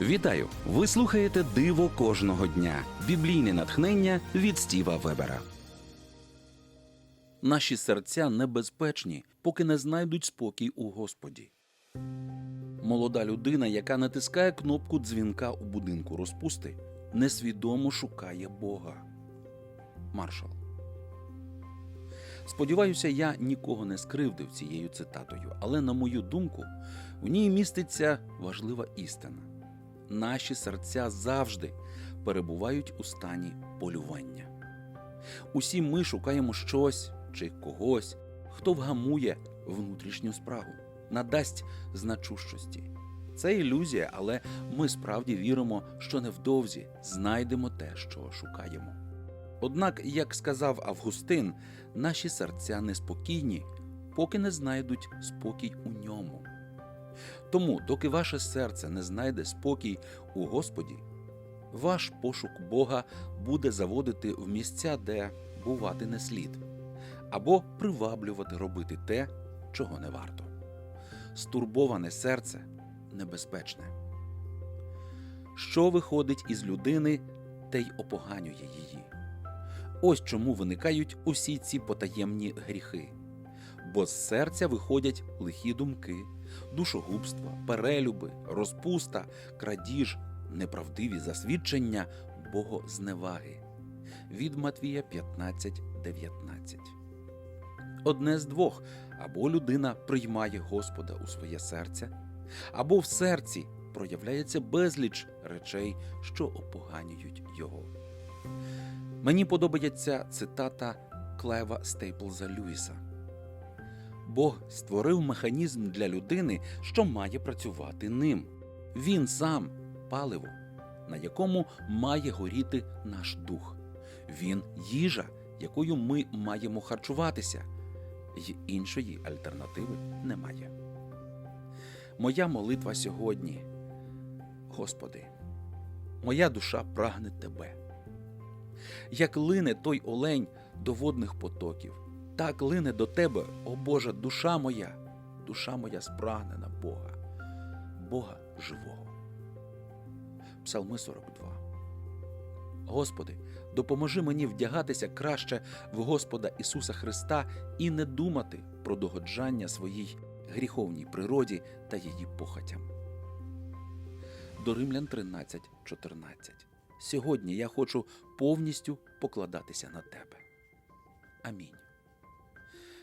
Вітаю! Ви слухаєте Диво кожного дня. Біблійне натхнення від Стіва Вебера. Наші серця небезпечні, поки не знайдуть спокій у Господі. Молода людина, яка натискає кнопку дзвінка у будинку розпусти, несвідомо шукає Бога. Маршал. Сподіваюся, я нікого не скривдив цією цитатою, але, на мою думку, в ній міститься важлива істина. Наші серця завжди перебувають у стані полювання. Усі ми шукаємо щось чи когось, хто вгамує внутрішню спрагу, надасть значущості. Це ілюзія, але ми справді віримо, що невдовзі знайдемо те, що шукаємо. Однак, як сказав Августин, наші серця неспокійні, поки не знайдуть спокій у ньому. Тому, доки ваше серце не знайде спокій у Господі, ваш пошук Бога буде заводити в місця, де бувати не слід, або приваблювати робити те, чого не варто. Стурбоване серце небезпечне. Що виходить із людини, те й опоганює її. Ось чому виникають усі ці потаємні гріхи. Бо з серця виходять лихі думки, душогубства, перелюби, розпуста, крадіж, неправдиві засвідчення, богозневаги. Від Матвія 15.19. Одне з двох або людина приймає Господа у своє серце, або в серці проявляється безліч речей, що опоганюють його. Мені подобається цитата Клева Стейплза Льюіса. Бог створив механізм для людини, що має працювати ним. Він сам паливо, на якому має горіти наш дух. Він їжа, якою ми маємо харчуватися, й іншої альтернативи немає. Моя молитва сьогодні, Господи, моя душа прагне Тебе. Як лине той олень до водних потоків, так лине до тебе, о Божа, душа моя, душа моя спрагнена Бога, Бога живого. Псалми 42. Господи, допоможи мені вдягатися краще в Господа Ісуса Христа і не думати про догоджання своїй гріховній природі та її похотям. До Римлян 13, 14. Сьогодні я хочу повністю покладатися на тебе. Амінь.